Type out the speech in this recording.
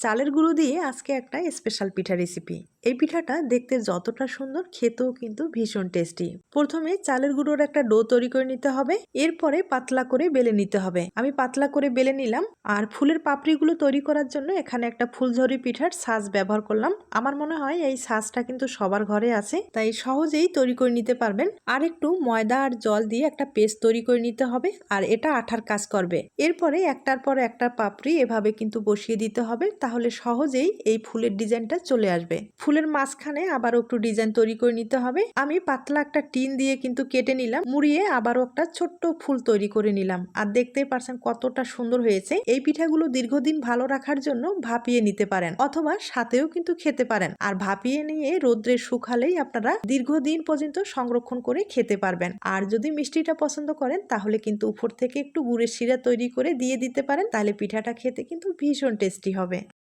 চালের গুঁড়ো দিয়ে আজকে একটা স্পেশাল পিঠা রেসিপি এই পিঠাটা দেখতে যতটা সুন্দর, খেতেও কিন্তু ভীষণ টেস্টি প্রথমে চালের গুঁড়োর একটা ডো তৈরি করে নিতে হবে, এরপরে পাতলা করে বেলে নিতে হবে। আমি পাতলা করে বেলে নিলাম, আর ফুলের পাপড়িগুলো তৈরি করার জন্য এখানে একটা ফুলঝরি পিঠার সাজ ব্যবহার করলাম। আমার মনে হয় এই সাজটা কিন্তু সবার ঘরে আছে, তাই সহজেই তৈরি করে নিতে পারবেন। আর একটু ময়দা আর জল দিয়ে একটা পেস্ট তৈরি করে নিতে হবে, আর এটা আঠার কাজ করবে। এরপরে একটার পর একটা পাপড়ি এভাবে কিন্তু বসিয়ে দিতে হবে, তাহলে সহজেই এই ফুলের ডিজাইনটা চলে আসবে। ফুলের মাঝখানে আবারও একটু ডিজাইন তৈরি করে নিতে হবে। আমি পাতলা একটা টিন দিয়ে কিন্তু কেটে নিলাম, মুড়িয়ে আবারও একটা ছোট্ট ফুল তৈরি করে নিলাম। আর দেখতেই পারছেন কতটা সুন্দর হয়েছে। এই পিঠাগুলো দীর্ঘদিন ভালো রাখার জন্য ভাপিয়ে নিতে পারেন অথবা সাথেও কিন্তু খেতে পারেন। আর ভাপিয়ে নিয়ে রোদ্রে শুকালেই আপনারা দীর্ঘদিন পর্যন্ত সংরক্ষণ করে খেতে পারবেন। আর যদি মিষ্টিটা পছন্দ করেন, তাহলে কিন্তু উপর থেকে একটু গুড়ের শিরা তৈরি করে দিয়ে দিতে পারেন। তাহলে পিঠাটা খেতে কিন্তু ভীষণ টেস্টি হবে।